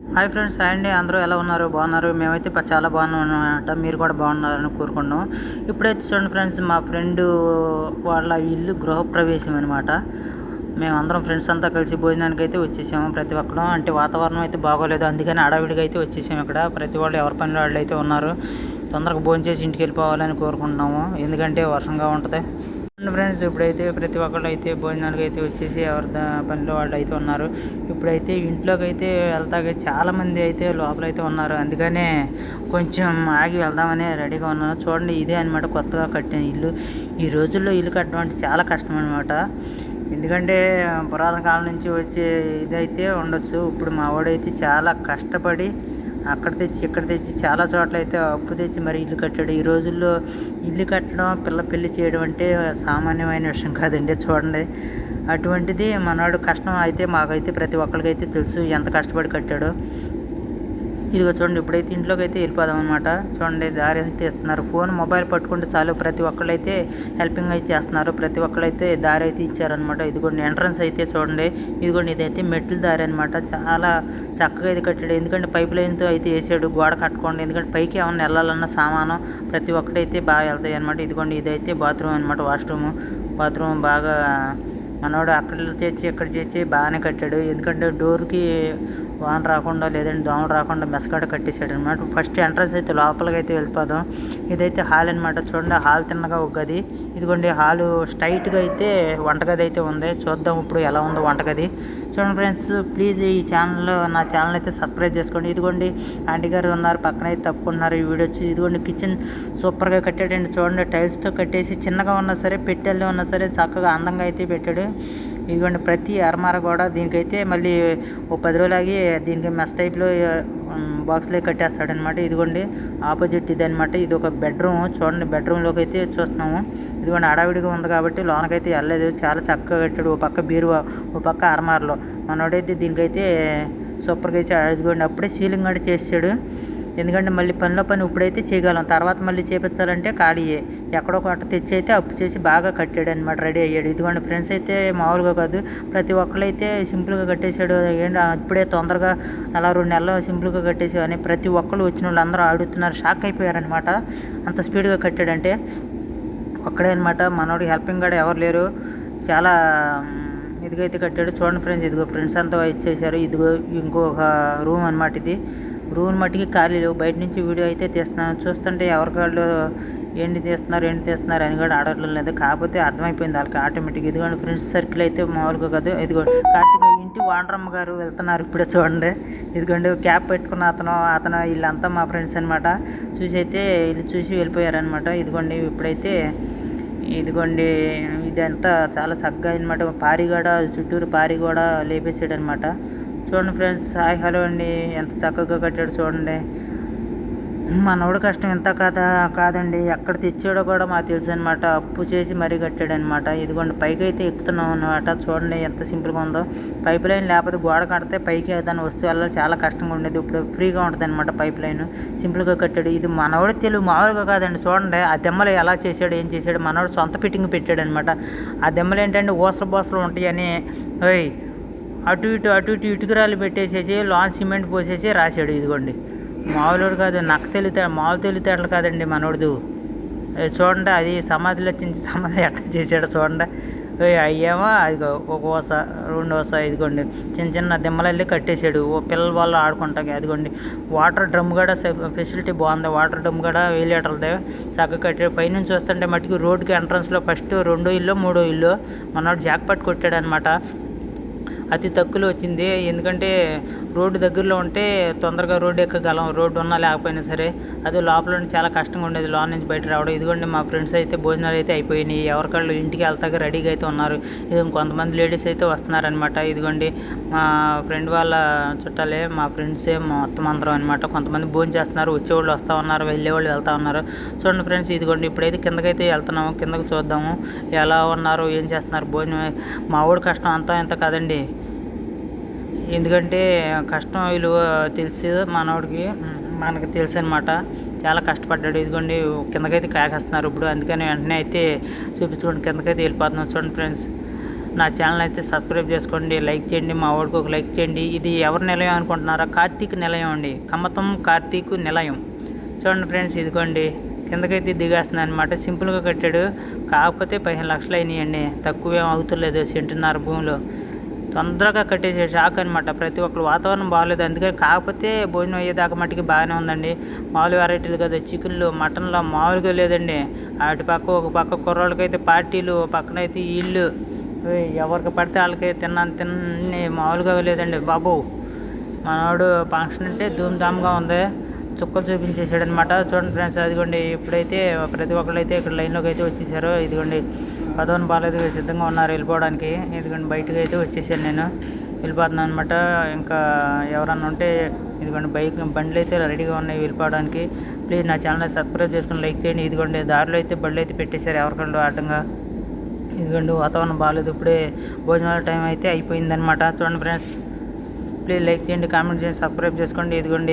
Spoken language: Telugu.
హాయ్ ఫ్రెండ్స్ హాయ్ అండి. అందరూ ఎలా ఉన్నారు? బాగున్నారు? మేమైతే చాలా బాగున్నాం అనమాట మీరు కూడా బాగున్నారని కోరుకున్నాం ఇప్పుడైతే చూడండి ఫ్రెండ్స్ మా ఫ్రెండ్ వాళ్ళ ఇల్లు గృహప్రవేశం అనమాట మేమందరం ఫ్రెండ్స్ అంతా కలిసి భోజనానికి అయితే వచ్చేసాము ప్రతి ఒక్కడం అంటే వాతావరణం అయితే బాగోలేదు. అందుకని అడవిడిగా అయితే వచ్చేసాము ఇక్కడ. ప్రతి వాళ్ళు ఎవరి పనిలో వాళ్ళు అయితే ఉన్నారు. తొందరగా భోజనం చేసి ఇంటికి వెళ్ళిపోవాలని కోరుకుంటున్నాము. ఎందుకంటే వర్షంగా ఉంటుంది. ఫ్రెండ్స్ ఇప్పుడైతే ప్రతి ఒక్కళ్ళు అయితే భోజనాలకు అయితే వచ్చేసి ఎవరి పనిలో వాళ్ళు అయితే ఉన్నారు. ఇప్పుడైతే ఇంట్లోకి అయితే వెళ్తాక చాలామంది అయితే లోపల అయితే ఉన్నారు. అందుకనే కొంచెం ఆగి వెళ్దామని రెడీగా ఉన్నాను. చూడండి ఇదే అనమాట కొత్తగా కట్టిన ఇల్లు. ఈ రోజుల్లో ఇల్లు కట్టడం అంటే చాలా కష్టం అనమాట ఎందుకంటే పురాతన కాలం నుంచి వచ్చే ఇదైతే ఉండొచ్చు. ఇప్పుడు మా వాడైతే చాలా కష్టపడి అక్కడ తెచ్చి ఇక్కడ తెచ్చి చాలా చోట్ల అయితే అప్పు తెచ్చి మరి ఇల్లు కట్టాడు. ఈ రోజుల్లో ఇల్లు కట్టడం పిల్ల పెళ్ళి చేయడం అంటే సామాన్యమైన విషయం కాదండి చూడండి. అటువంటిది మనవాడు కష్టం అయితే మాకైతే ప్రతి ఒక్కరికైతే తెలుసు ఎంత కష్టపడి కట్టాడో. ఇదిగో చూడండి ఇప్పుడైతే ఇంట్లోకి అయితే వెళ్ళిపోదాం అనమాట చూడండి దారి అయితే ఇస్తున్నారు ఫోన్ మొబైల్ పట్టుకుంటే చాలు ప్రతి ఒక్కళ్ళు అయితే హెల్పింగ్ అయితే చేస్తున్నారు. ప్రతి ఒక్కళ్ళు అయితే దారి అయితే ఇచ్చారనమాట ఇదిగోండి ఎంట్రన్స్ అయితే చూడండి. ఇదిగోండి ఇదైతే మెట్ల దారి అనమాట చాలా చక్కగా అయితే కట్టాడు. ఎందుకంటే పైప్ లైన్తో అయితే వేసాడు గోడ కట్టుకోండి. ఎందుకంటే పైకి ఏమన్నా వెళ్ళాలన్న సామాను ప్రతి ఒక్కటైతే బాగా వెళ్తాయి అనమాట ఇదిగోండి ఇదైతే బాత్రూమ్ అనమాట వాష్రూమ్. బాత్రూమ్ బాగా మనోడు అక్కడ చేర్చి ఇక్కడ చేర్చి బాగానే కట్టాడు. ఎందుకంటే డోర్కి వాన రాకుండా లేదంటే దోమలు రాకుండా మెస్కాడ కట్టేశాడు అనమాట ఫస్ట్ ఎంట్రన్స్ అయితే లోపలికి అయితే వెళ్ళిపోదాం. ఇదైతే హాల్ అనమాట చూడండి హాల్ తిన్నగా ఒక గది. ఇదిగోండి హాలు స్ట్రైట్గా అయితే వంటగది అయితే ఉంది. చూద్దాం ఇప్పుడు ఎలా ఉందో వంటగది. చూడండి ఫ్రెండ్స్ ప్లీజ్ ఈ ఛానల్ నా ఛానల్ అయితే సబ్స్క్రైబ్ చేసుకోండి. ఇదిగోండి ఆంటీ గారు ఉన్నారు పక్కన అయితే తప్పుకున్నారు ఈ వీడియో వచ్చి. ఇదిగోండి కిచెన్ సూపర్గా కట్టాడండి. చూడండి టైల్స్తో కట్టేసి చిన్నగా ఉన్నా సరే పెట్టెల్లో ఉన్నా సరే చక్కగా అందంగా అయితే పెట్టాడు. ఇదిగోండి ప్రతి అరమార కూడా దీనికైతే మళ్ళీ ఓ పది రోజులాగి దీనికి మెస్ టైప్లో బాక్స్లో కట్టేస్తాడనమాట ఇదిగోండి ఆపోజిట్ ఇది అనమాట ఇది ఒక బెడ్రూమ్. చూడండి బెడ్రూమ్లోకి అయితే చూస్తున్నాము. ఇదిగోండి అడావిడిగా ఉంది కాబట్టి లోనకైతే వెళ్ళలేదు. చాలా చక్కగా కట్టాడు ఓ పక్క బీరువా ఓ పక్క అరమారలో. మనోడైతే దీనికైతే సూపర్గా ఇచ్చాడు. ఇదిగోండి అప్పుడే సీలింగ్ కూడా చేసాడు ఎందుకంటే మళ్ళీ పనిలో పని ఇప్పుడైతే చేయగలం. తర్వాత మళ్ళీ చేపించాలంటే ఖాళీయే. ఎక్కడో ఒకటి తెచ్చి అయితే అప్పు చేసి బాగా కట్టాడు అనమాట రెడీ అయ్యాడు. ఇదిగోండి ఫ్రెండ్స్ అయితే మామూలుగా కాదు. ప్రతి ఒక్కరైతే సింపుల్గా కట్టేశాడు. ఏంటి ఇప్పుడే తొందరగా అలా రెండు నెలలు సింపుల్గా కట్టేసావు అని ప్రతి ఒక్కరు వచ్చిన వాళ్ళు అందరూ అడుగుతున్నారు షాక్ అయిపోయారనమాట. అంత స్పీడ్గా కట్టాడంటే ఒక్కడే అనమాట. మనోడు హెల్పింగ్ కూడా ఎవరు లేరు. చాలా ఇదిగైతే కట్టాడు. చూడండి ఫ్రెండ్స్ ఇదిగో ఫ్రెండ్స్ అంతా ఇచ్చేసారు ఇదిగో ఇంకొక రూమ్ అనమాట ఇది. రూమ్ మట్టికి ఖాళీ లేవు. బయట నుంచి వీడియో అయితే తీస్తున్నాను. చూస్తుంటే ఎవరికాళ్ళు ఏంటి తీస్తున్నారు ఏంటి తీస్తున్నారు అని కూడా ఆడటం లేదు. కాకపోతే అర్థమైపోయింది వాళ్ళకి ఆటోమేటిక్ ఇదిగోండి ఫ్రెండ్స్ సర్కిల్ అయితే మామూలుగా కాదు. ఇదిగోండి కార్తీక ఇంటి వాండ్రమ్మ గారు వెళ్తున్నారు ఇప్పుడే చూడండి. ఇదిగోండి క్యాప్ పెట్టుకున్న అతను అతను వీళ్ళంతా మా ఫ్రెండ్స్ అనమాట చూసి అయితే వీళ్ళు చూసి వెళ్ళిపోయారనమాట ఇదిగోండి ఇప్పుడైతే ఇదిగోండి ఇదంతా చాలా చక్కగా అనమాట పారి చుట్టూరు పారి కూడా లేపేసాడు అనమాట చూడండి ఫ్రెండ్స్ హాయ్ హలో అండి. ఎంత చక్కగా కట్టాడు చూడండి. మనోడు కష్టం ఎంత కదా కాదండి. ఎక్కడ తెచ్చాడో కూడా మాకు తెలుసు అనమాట అప్పు చేసి మరీ కట్టాడనమాట ఇదిగోండి పైకి అయితే ఎక్కుతున్నాం అనమాట చూడండి ఎంత సింపుల్గా ఉందో. పైప్ లైన్ లేకపోతే గోడ కడితే పైకి ఏదైనా వస్తువు వెళ్ళాలి. చాలా కష్టంగా ఉండేది. ఇప్పుడు ఫ్రీగా ఉంటుంది అనమాట పైప్ లైన్. సింపుల్గా కట్టాడు. ఇది మనోడు తెలుగు మామూలుగా కాదండి. చూడండి ఆ దెమ్మలు ఎలా చేశాడు ఏం చేశాడు. మనోడు సొంత ఫిట్టింగ్ పెట్టాడు అనమాట ఆ దెమ్మలు ఏంటంటే ఓసలు బోసలు ఉంటాయని. ఓయ్ అటు ఇటు అటు ఇటు ఇటుకురాలు పెట్టేసేసి లాన్ సిమెంట్ పోసేసి రాశాడు ఇదిగోండి. మామూలుడు కాదు నక్క తెలితే మామూలు తెలితేటలు కాదండి మనోడు చూడండి అది సమాధిలో చిన్న సమాధి ఎట్లా చేసాడు చూడండి. అయ్యేమో అది ఒక ఓస రెండు ఓస ఇదిగోండి. చిన్న చిన్న దిమ్మలల్లి కట్టేశాడు. ఓ పిల్లల వాళ్ళు ఆడుకుంటాకి అదిగోండి. వాటర్ డ్రమ్ కూడా ఫెసిలిటీ బాగుంది. వాటర్ డ్రమ్ కూడా వెయ్యి లీటర్లదే చక్కగా కట్టాడు పైనుంచి వస్తుంటే మట్టుకు రోడ్కి ఎంట్రన్స్లో ఫస్ట్ రెండో ఇల్లు మూడో ఇల్లు. మనోడు జాక్ పట్టు కొట్టాడు అనమాట అతి తక్కువలో వచ్చింది. ఎందుకంటే రోడ్డు దగ్గరలో ఉంటే తొందరగా రోడ్డు ఎక్కగలం. రోడ్డు ఉన్నా లేకపోయినా సరే అది లోపల ఉండి చాలా కష్టంగా ఉండేది. లోన్ నుంచి బయట రావడం. ఇదిగోండి మా ఫ్రెండ్స్ అయితే భోజనాలు అయితే అయిపోయినాయి. ఎవరికళ్ళు ఇంటికి వెళ్తాక రెడీగా అయితే ఉన్నారు. ఇది కొంతమంది లేడీస్ అయితే వస్తున్నారనమాట ఇదిగోండి మా ఫ్రెండ్ వాళ్ళ చుట్టాలే మా ఫ్రెండ్సే మొత్తం అందరం అనమాట కొంతమంది భోజనం చేస్తున్నారు. వచ్చేవాళ్ళు వస్తూ ఉన్నారు. వెళ్ళేవాళ్ళు వెళ్తా ఉన్నారు. చూడండి ఫ్రెండ్స్ ఇదిగోండి ఇప్పుడైతే కిందకైతే వెళ్తున్నాము. కిందకి చూద్దాము. ఎలా ఉన్నారు? ఏం చేస్తున్నారు? భోజనం మా ఊడి కష్టం అంతా ఎంత కదండి. ఎందుకంటే కష్టం విలువ తెలిసి మనోడికి. మనకు తెలుసు అనమాట చాలా కష్టపడ్డాడు. ఇదిగోండి కిందకైతే కాకేస్తున్నారు ఇప్పుడు. అందుకని వెంటనే అయితే చూపించుకోండి. కిందకైతే వెళ్ళిపోతున్నాం చూడండి ఫ్రెండ్స్. నా ఛానల్ అయితే సబ్స్క్రైబ్ చేసుకోండి. లైక్ చేయండి. మా వాడికి ఒక లైక్ చేయండి. ఇది ఎవరి నిలయం అనుకుంటున్నారా? కార్తీక్ నిలయం అండి. కమ్మతం కార్తీక్ నిలయం. చూడండి ఫ్రెండ్స్ ఇదిగోండి. కిందకైతే దిగేస్తున్నాను అనమాట సింపుల్గా కట్టాడు. కాకపోతే పదిహేను లక్షలు అయినాయండి. తక్కువేం అవుతులేదు. సెంటున్నర భూమిలో. తొందరగా కట్టేసే షాక్ అనమాట ప్రతి ఒక్కరు వాతావరణం బాగాలేదు అందుకని కాకపోతే భోజనం అయ్యేదాకా మట్టికి బాగానే ఉందండి. మామూలు వెరైటీలు కదా. చికెన్లు మటన్లో మామూలుగా లేదండి. అటు పక్క ఒక పక్క కుర్రోళ్ళకైతే పార్టీలు పక్కనైతే పక్కన అయితే ఇల్లు ఎవరికి పడితే వాళ్ళకి తిన్నాను తిన్ని మామూలుగా లేదండి బాబు. మనవాడు ఫంక్షన్ అంటే ధూమ్ధామ్గా ఉంది. చుక్కలు చూపించేసాడు అనమాట చూడండి ఫ్రెండ్స్ అదిగోండి. ఇప్పుడైతే ప్రతి ఒక్కళ్ళు అయితే ఇక్కడ లైన్లోకి అయితే వచ్చేసారు. ఇదిగోండి. పదవన్ బాగాలేదు సిద్ధంగా ఉన్నారు వెళ్ళిపోవడానికి. ఇదిగోండి బయటకు అయితే వచ్చేసాను నేను. వెళ్ళిపోతున్నాను అనమాట ఇంకా ఎవరన్నా ఉంటే ఇదిగోండి బైక్ బండ్లు అయితే రెడీగా ఉన్నాయి వెళ్ళిపోవడానికి. ప్లీజ్ నా ఛానల్ సబ్స్క్రైబ్ చేసుకుని లైక్ చేయండి. ఇదిగోండి దారిలో అయితే బళ్ళు అయితే పెట్టేశారు ఎవరికళ్ళు ఆటంగా. ఇదిగోండి వాతావరణం బాగాలేదు ఇప్పుడే భోజనాల టైం అయితే అయిపోయిందనమాట చూడండి ఫ్రెండ్స్ ప్లీజ్ లైక్ చేయండి కామెంట్ చేయండి సబ్స్క్రైబ్ చేసుకోండి. ఇదిగోండి.